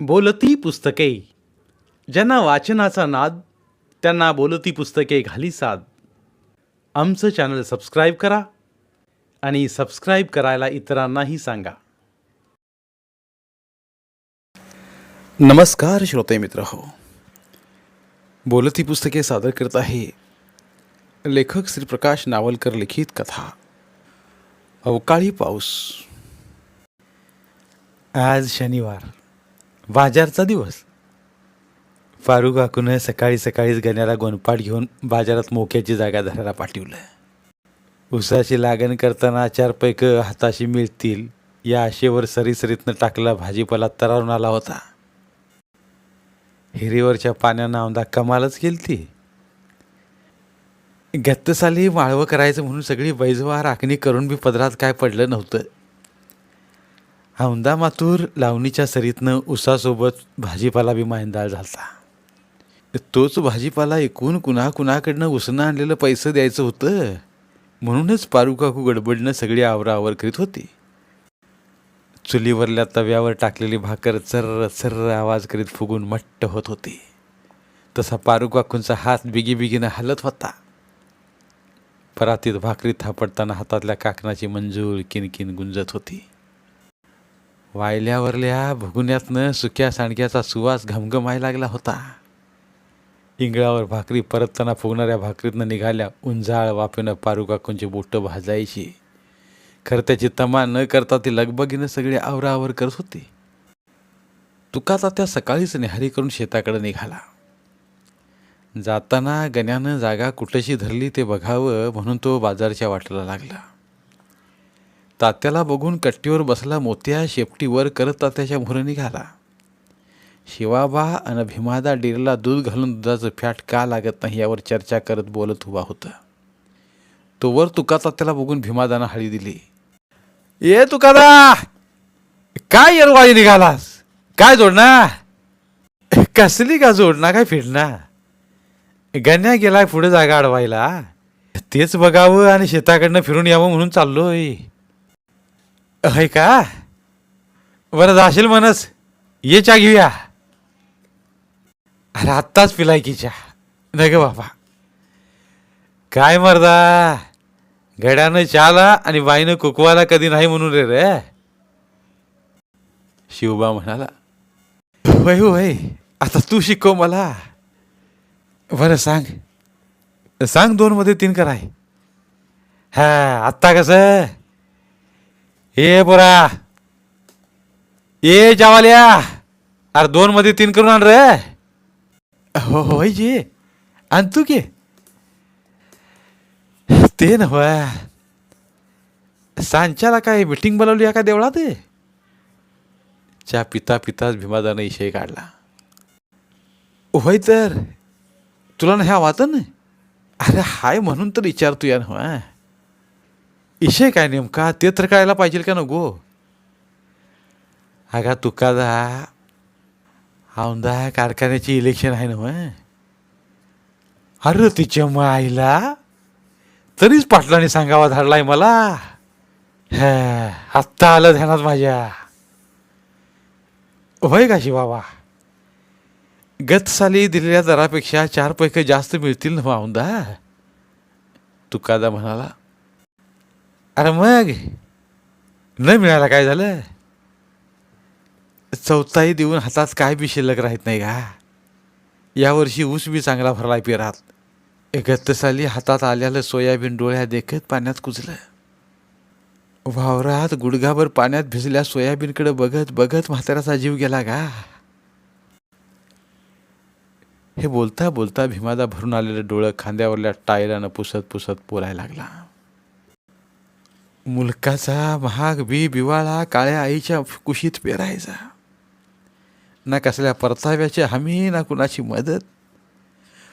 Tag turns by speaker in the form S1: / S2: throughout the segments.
S1: बोलती पुस्तके. ज्यांना वाचनाचा नाद त्यांना बोलती पुस्तके घाली साद. आमचं चॅनल सबस्क्राईब करा आणि सबस्क्राईब करायला इतरांनाही सांगा. नमस्कार श्रोते मित्र हो. बोलती पुस्तके सादर करत आहे लेखक श्री प्रकाश नावलकर लिखित कथा. अवकाळी पाऊस. आज शनिवार. बाजारचा दिवस. फारू काकूनं सकाळी सकाळीच गण्याला गोंडपाट घेऊन बाजारात मोक्याची जागा धरायला पाठवलं. उसाची लागण करताना चार पैक हाताशी मिळतील या आशेवर सरीसरीतनं टाकला भाजीपाला तरारून आला होता. हिरीवरच्या पाण्यानं आमदा कमालच केलती. गत्तसाली माळवं करायचं म्हणून सगळी बैजवा राखणी करून बी पदरात काय पडलं नव्हतं. औंदा मातूर लावणीच्या सरीतनं उसासोबत भाजीपाला बी मायंदाळ झालता. तोच भाजीपाला एकूण कुणा कुणाकडनं उसनं आणलेलं पैसं द्यायचं होतं म्हणूनच पारुकाकू गडबडनं सगळी आवराआवर करीत होती. चुलीवरल्या तव्यावर टाकलेली भाकर चर्र चर्र आवाज करीत फुगून मट्ट होत होती. तसा पारुकाकूंचा हात बिगी बिगीनं हलत होता. परातीत भाकरी थापडताना हातातल्या काकणाची मंजूळ किनकिन गुंजत होती. वायल्यावरल्या भुगुण्यातनं सुक्या सांडक्याचा सुवास घमघमाय लागला होता. इंगळावर भाकरी परतताना फुगणाऱ्या भाकरीतनं निघाल्या उंजाळ वाफेनं पारुकाकूंची बोटं भाजायची. खरं त्याची तमा न करता ती लगबगीनं सगळी आवरावर करत होती. तुकाचा त्या सकाळीच निहारी करून शेताकडे निघाला. जाताना गण्यानं जागा कुठशी धरली ते बघावं म्हणून तो बाजारच्या वाटेला लागला. तात्याला बघून कट्टीवर बसला मोत्या शेपटीवर करत तात्याच्या मोहर निघाला. शिवाबा अन भीमादा डेरीला दूध घालून दुधाचं फॅट का लागत नाही यावर चर्चा करत बोलत उभा होता. तो वर तुका तात्याला बघून भीमादानं हळी दिली. ये तुकादा! काय येरवाळी निघालास? काय जोडना कसली का जोडना काय फिरणा गण्या गेलाय पुढे जागा अडवायला. तेच बघावं आणि शेताकडनं फिरून यावं म्हणून चाललोय. होय का? बरं जाशील म्हणस ये चा घेऊया. अरे आत्ताच पिलाय की चहा नाही ग बाबा. काय मर्दा? गड्यानं चहाला आणि बाईनं कुकवाला कधी नाही म्हणून रे रे. शिवबा म्हणाला होय होय आता तू शिकव मला. बरं सांग. सांग दोन मध्ये तीन कराय. हा आत्ता कसं? ये पोरा. ये जावाल्या. अरे दोन मध्ये तीन करून आण रे. हो होय जे आण तू के ते नव सांच्याला काय मिटिंग बोलावली का देवळात? च्या पिता पिताच भीमादानं इशय काढला. होय तर. तुला ना ह्या वाचन अरे हाय म्हणून तर विचारतो या ना इशय काय नेमका? ते तर कळायला पाहिजे का नको? अगा तुका दा औंदा कारखान्याची इलेक्शन आहे ना अरे तिच्या माईला तरीच पाटलाने सांगावा धाडलाय मला. हा आत्ता आलं ध्यानात माझ्या. होय का शिवाबा? गत साली दिलेल्या दरापेक्षा चार पैकी जास्त मिळतील ना औंदा तुकादा म्हणाला अरे मग न मिळाला काय झालं? चौथाही देऊन हातात काय बी शिल्लक राहत नाही का? यावर्षी ऊस बी चांगला भरला पेरात. गत साली हातात आल्याला सोयाबीन डोळ्या देखत पाण्यात कुजलं. वावरात गुडघाभर पाण्यात भिजल्या सोयाबीनकडे बघत बघत म्हाताऱ्याचा जीव गेला का? हे बोलता बोलता भीमादा भरून आलेलं डोळं खांद्यावरल्या टायरानं पुसत पुसत बोलायला लागला. मुलकाचा महाग बी बिवाळा काळ्या आईच्या कुशीत पेरायचा. ना कसल्या परताव्याची हमी ना कुणाची मदत.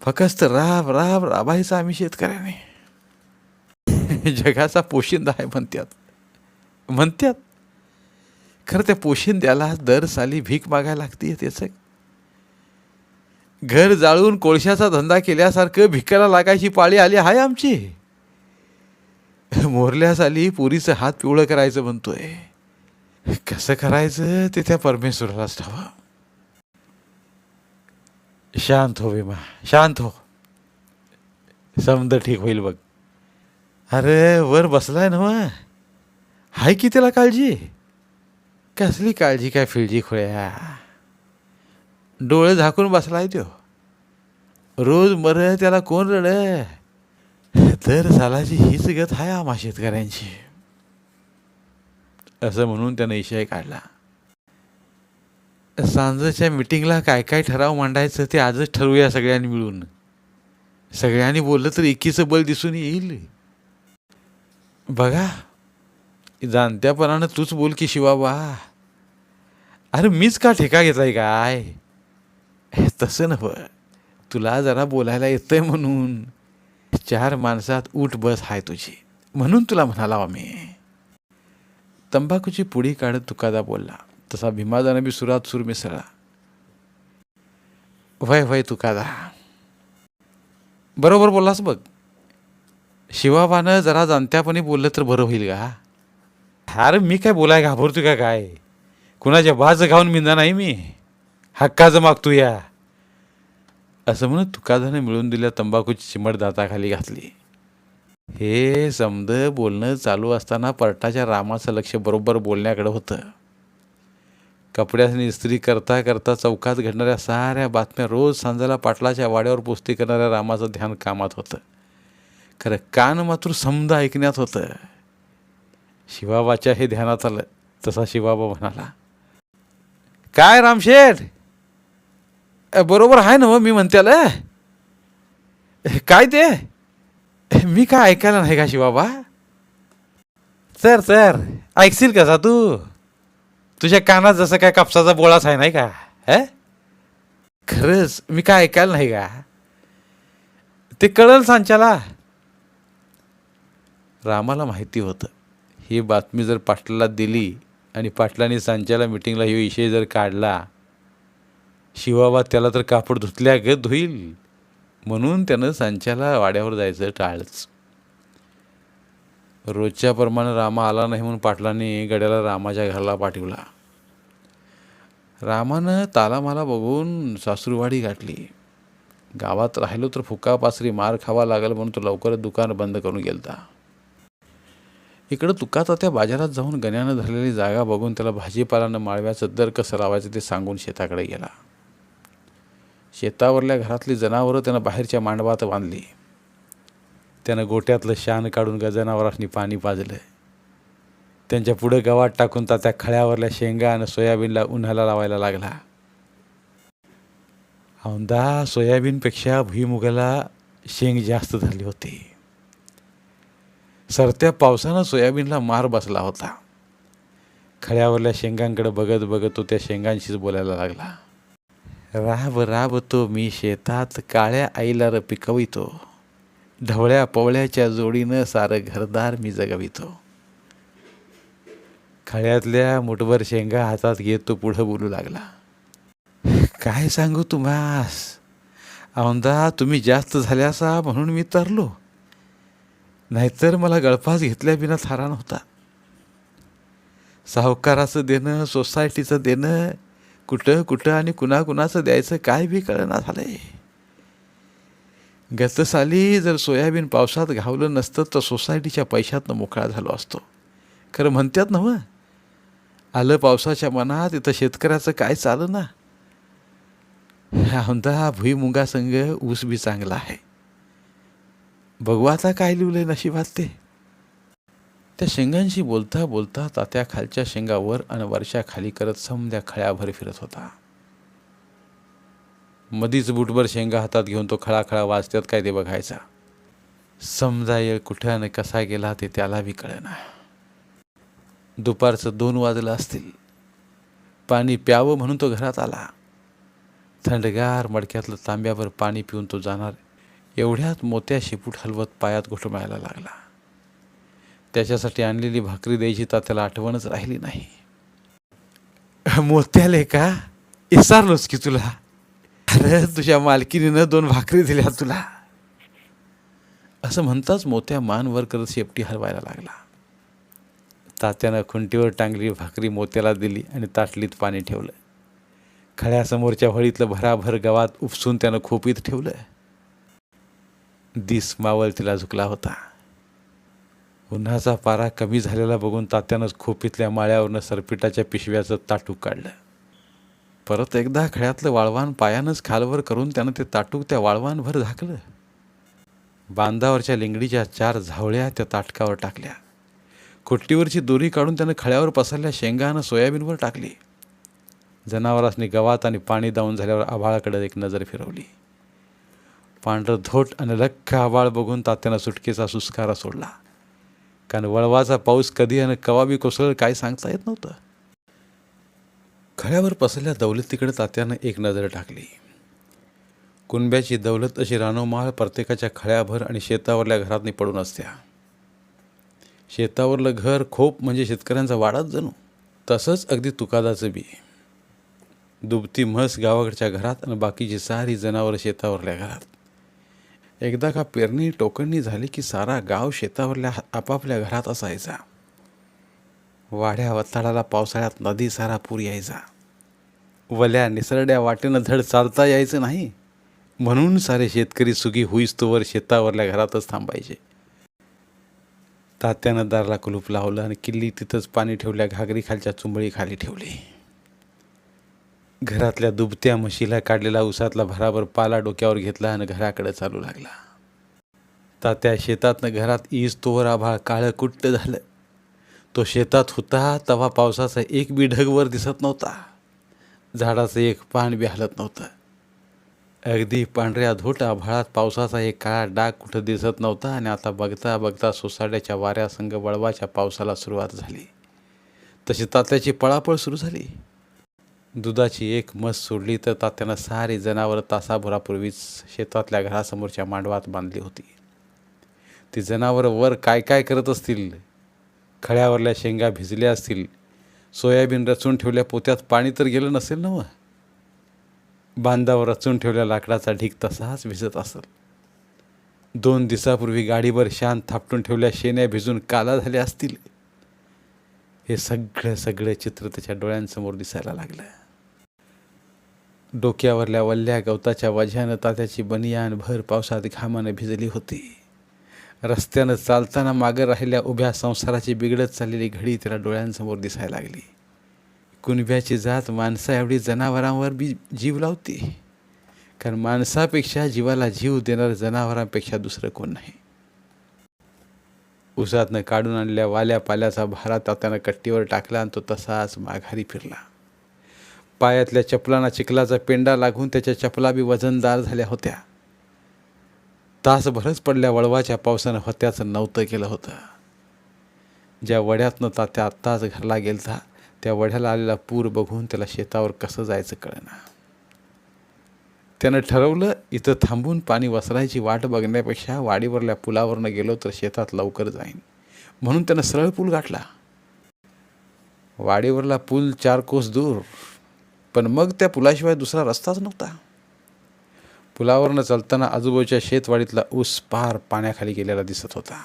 S1: फकस्त राब राब राबायचा आम्ही शेतकऱ्याने. जगाचा पोशिंदा आहे म्हणत्यात. म्हणत्यात. खरं त्या पोशिंद्याला दर साली भीक मागायला लागते त्याचं. घर जाळून कोळशाचा धंदा केल्यासारखं भिकायला लागायची पाळी आली आहे आमची. मोरल्या साली पुरीचं हात पिवळं करायचं म्हणतोय. कसं करायचं ते त्या परमेश्वरालाच ठावा. शांत हो विमा शांत हो. समद ठीक होईल बघ. अरे वर बसलाय ना मग हाय की त्याला काळजी? कसली काळजी काय फिळजी खोळ्या. डोळे झाकून बसलाय त्यो. रोज मर त्याला कोण रड? तर सालाची हीच गत आहे आम्हा शेतकऱ्यांची. असं म्हणून त्यानं इशय काढला. सांजच्या मिटिंगला काय काय ठराव मांडायचं ते आजच ठरवूया सगळ्यांनी मिळून. सगळ्यांनी बोललं तर एकीचं बल दिसून येईल. बघा जाणत्यापणानं तूच बोल की शिवाबा. अरे मीच का ठेका घेतलाय काय? तसं नव तुला जरा बोलायला येतंय म्हणून. चार माणसात उठ बस हाय तुझी. म्हणून तुला म्हणाला आम्ही. तंबाखूची पुडी काढत तुकादा बोलला तसा भीमादानं बी सुरात सूर मिसळला वय वय तुकादा. बरोबर बोललास बघ. शिवाबानं जरा जाणत्यापणे बोललं तर बरं होईल का अरे मी काय बोलाय घाबरतो का काय? कुणाच्या बाज घाऊन मिंदा नाही मी. हक्काचं मागतो या. असं म्हणून तुकाधाने मिळून दिल्या तंबाखूची चिमट दाताखाली घातली. हे समद बोलणं चालू असताना परटाच्या रामाचं लक्ष बरोबर बोलण्याकडे होतं. कपड्याने इस्त्री करता करता चौकात घडणाऱ्या साऱ्या बातम्या रोज सांजाला पाटलाच्या वाड्यावर पुस्ती करणाऱ्या रामाचं ध्यान कामात होतं. खरं कान मात्र समद ऐकण्यात होतं. शिवाबाच्या हे ध्यानात आलं तसा शिवाबा म्हणाला काय रामशेठ? बरोबर आहे ना हो मी म्हणत्याला काय ते? मी काय ऐकायला नाही का शिवाबा? तर तर ऐकशील कसा तू तुझ्या कानात जसं काय कापसाचा बोळाच आहे नाही का? हे? खरंच मी काय ऐकायला नाही का? ते कळल सांच्याला? रामाला माहिती होतं. ही बातमी जर पाटलाला दिली आणि पाटलाने सांच्याला मिटिंगला ही विषय जर काढला शिवाबा त्याला तर कापड धुतल्या ग धुईल म्हणून त्यानं सांच्याला वाड्यावर जायचं टाळच. रोजच्या प्रमाणे रामा आला नाही म्हणून पाटलाने गड्याला रामाच्या घराला पाठवला. रामानं तालामाला बघून सासूरवाडी गाठली. गावात राहिलो तर फुका पासरी मार खावा लागेल म्हणून तो लवकरच दुकान बंद करून गेलता. इकडं तुका त्या बाजारात जाऊन गण्यानं धरलेली जागा बघून त्याला भाजीपालानं माळव्याचं दर कसं लावायचं ते सांगून शेताकडे गेला. शेतावरल्या घरातली जनावरं त्यानं बाहेरच्या मांडवात बांधली. त्यानं गोट्यातलं शान काढून का जनावरांनी पाणी पाजलं. त्यांच्या पुढं गवात टाकून त्या खळ्यावरल्या शेंगा आणि सोयाबीनला उन्हाला लावायला लागला. औंदा सोयाबीनपेक्षा भुईमुगाला शेंग जास्त झाली होती. सरत्या पावसानं सोयाबीनला मार बसला होता. खळ्यावरल्या शेंगांकडे बघत बघत तो त्या शेंगांशीच बोलायला लागला. राब राबतो मी शेतात काळ्या आईला र पिकवितो. ढवळ्या पवळ्याच्या जोडीनं सारं घरदार मी जगवितो. खळ्यातल्या मुठभर शेंगा हातात घेत तो पुढं बोलू लागला. काय सांगू तुम्हास? औंदा तुम्ही जास्त झाल्यासा म्हणून मी तरलो. नाहीतर मला गळफास घेतल्या बिना थारा नव्हता. सावकाराचं देणं सोसायटीचं देणं कुठं कुठं आणि कुणा कुणाचं द्यायचं काय बी कळना झालंय. गतसाली जर सोयाबीन पावसात घावलं नसतं तर सोसायटीच्या पैशातनं मोकळा झालो असतो. खरं म्हणतात ना मग आलं पावसाच्या मनात इथं शेतकऱ्याचं काय चालं ना आमदा भुईमुंगासंघ ऊस बी चांगला आहे. बघू आता काय लिहिलं नशिबात ते. त्या शेंगांशी बोलता बोलता तात्या खालच्या शेंगावर आणि वर्षा खाली करत समद्या खळ्याभर फिरत होता. मधीच बुटभर शेंगा हातात घेऊन तो खळाखळा वाजतात काय ते बघायचा. समजा येळ कुठे आणि कसा गेला ते त्याला बी कळेना. दुपारचं दोन वाजलं असतील. पाणी प्यावं म्हणून तो घरात आला. थंडगार मडक्यातलं तांब्यावर पाणी पिऊन तो जाणार. एवढ्यात मोत्या शेपूट हलवत पायात घुटमायला लागला. त्याच्यासाठी आणलेली भाकरी द्यायची तर त्याला आठवणच राहिली नाही. मोत्याले का? इसारलोच की तुला? अरे तुझ्या मालकीनीनं दोन भाकरी दिल्या तुला. असं म्हणताच मोत्या मान वर करत शेपटी हलवायला लागला. तात्यानं खुंटीवर टांगली भाकरी मोत्याला दिली आणि ताटलीत पाणी ठेवलं. खळ्यासमोरच्या व्हळीतलं भराभर गावात उपसून त्यानं खोपीत ठेवलं. दिस मावळ तिला झुकला होता. उन्हाचा पारा कमी झालेला बघून तात्यानंच खोपीतल्या माळ्यावरनं सरपिटाच्या पिशव्याचं ताटूक काढलं. परत एकदा खळ्यातलं वाळवान पायानंच खालवर करून त्यानं ते ताटूक त्या वाळवानभर झाकलं. बांधावरच्या लिंगडीच्या चार झावळ्या त्या ताटकावर टाकल्या. खुट्टीवरची दोरी काढून त्यानं खळ्यावर पसरल्या शेंगानं सोयाबीनवर टाकली. जनावरांनी गवात आणि पाणी दावून झाल्यावर आभाळाकडे एक नजर फिरवली. पांढरं धोट आणि लख्ख आभाळ बघून तात्यानं सुटकेचा सुस्कारा सोडला. कारण वळवाचा पाऊस कधी आणि कवा बी कोसळ काय सांगता येत नव्हतं. खळ्यावर पसरल्या दौलतीकडे तात्यानं एक नजर टाकली. कुणब्याची दौलत अशी रानोमाळ प्रत्येकाच्या खळ्याभर आणि शेतावरल्या घरातनी पडून असत्या. शेतावरलं घर खोप म्हणजे शेतकऱ्यांचा वाडाच जणू. तसंच अगदी तुकादाचं बी. दुबती म्हस गावाकडच्या घरात आणि बाकीची सारी जनावरं शेतावरल्या घरात. एकदा का पेरणी टोकणणी झाली की सारा गाव शेतावरल्या आपापल्या घरात असायचा. वाड्या वताडाला पावसाळ्यात नदी सारा पूर यायचा. वल्या निसरड्या वाटेनं धड चालता यायचं नाही. म्हणून सारे शेतकरी सुगी होईस्तोवर शेतावरल्या घरातच थांबायचे. तात्यानं दारला कुलूप लावलं आणि किल्ली तिथंच पाणी ठेवल्या घागरी खालच्या चुंबळी खाली ठेवली. घरातल्या दुबत्या म्हशीला काढलेला उसातला भराभर पाला डोक्यावर घेतला आणि घराकडे चालू लागला. तात्या शेतातनं घरात ईज तोवर आभाळ काळं कुट्ट झालं. तो शेतात होता तवा पावसाचा एक बी ढगवर दिसत नव्हता. झाडाचं एक पान बी हलत नव्हतं. अगदी पांढऱ्या धोट आभाळात पावसाचा एक काळा डाग कुठं दिसत नव्हता आणि आता बघता बघता सोसाट्याच्या वाऱ्यासंग वळवाच्या पावसाला सुरुवात झाली. तशी तात्याची पळापळ सुरू झाली. दुधाची एक म्हस सोडली तर तात्यानं सारी जनावरं तासाभरापूर्वीच शेतातल्या घरासमोरच्या मांडवात बांधली होती. ती जनावरं वर काय काय करत असतील? खळ्यावरल्या शेंगा भिजल्या असतील? सोयाबीन रचून ठेवल्या पोत्यात पाणी तर गेलं नसेल ना बांधावर रचून ठेवल्या लाकडाचा ढीक तसाच भिजत असेल. दोन दिवसापूर्वी गाडीवर शान थापटून ठेवल्या शेण्या भिजून काला झाल्या असतील? हे सगळं सगळं चित्र त्याच्या डोळ्यांसमोर दिसायला लागलं. डोक्यावरल्या वल्ल्या गवताच्या वझ्यानं तात्याची बनियान भर पावसात घामानं भिजली होती. रस्त्यानं चालताना मागं राहिल्या उभ्या संसाराची बिघडत चाललेली घडी तिला डोळ्यांसमोर दिसायला लागली. कुणब्याची जात माणसा एवढी जनावरांवर बी जीव लावते. कारण माणसापेक्षा जीवाला जीव देणाऱ्या जनावरांपेक्षा दुसरं कोण नाही. उसातनं काढून आणल्या वाल्या पाल्याचा भारा तात्यानं कट्टीवर टाकला आणि तो तसाच माघारी फिरला. पायातल्या चपलांना चिखलाचा पेंडा लागून त्याच्या चपला बी वजनदार झाल्या होत्या. तासभरच पडल्या वळवाच्या पावसानं होत्याचं नव्हतं केलं होतं. ज्या वड्यातनं तात्या आत्ताच घरला गेलता त्या वड्याला आलेला पूर बघून त्याला शेतावर कसं जायचं कळना. त्यानं ठरवलं इथं थांबून पाणी वसरायची वाट बघण्यापेक्षा वाडीवरल्या पुलावरनं गेलो तर शेतात लवकर जाईन. म्हणून त्यानं सरळ पूल गाठला. वाडीवरला पूल चार कोस दूर. पण मग त्या पुलाशिवाय दुसरा रस्ताच नव्हता. पुलावरनं चालताना आजूबाजूच्या शेतवाडीतला ऊस पार पाण्याखाली गेलेला दिसत होता.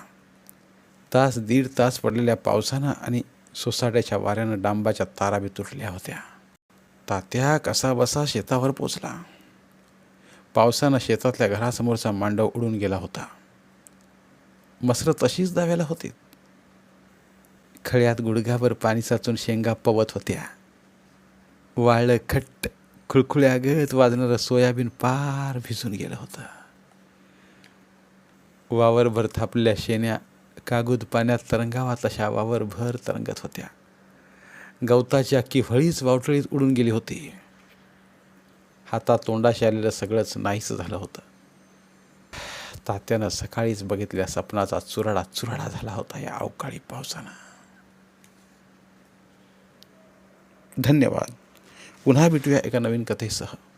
S1: तास दीड तास पडलेल्या पावसानं आणि सोसाट्याच्या वाऱ्यानं डांबाच्या तारा बी तुटल्या होत्या. तात्या कसा बसा शेतावर पोचला. पावसानं शेतातल्या घरासमोरचा मांडव उडून गेला होता. मसरं तशीच दाव्याला होती. खळ्यात गुडघाभर पाणी साचून शेंगा पवत होत्या. वाळलं खट्ट खुळखुळ्यागत वाजणारं सोयाबीन पार भिजून गेलं होतं. वावरभर थापलेल्या शेण्या कागद पाण्यात तरंगावा तशा वावरभर तरंगत होत्या. गवताची अख्खी फळीच वावटळीत उडून गेली होती. हातात तोंडाशी आलेलं सगळंच नाहीसं झालं होतं. तात्यानं सकाळीच बघितल्या सपनाचा चुराडा चुराडा झाला होता या अवकाळी पावसानं. धन्यवाद. पुन्हा भेटूया एका नवीन कथेसह.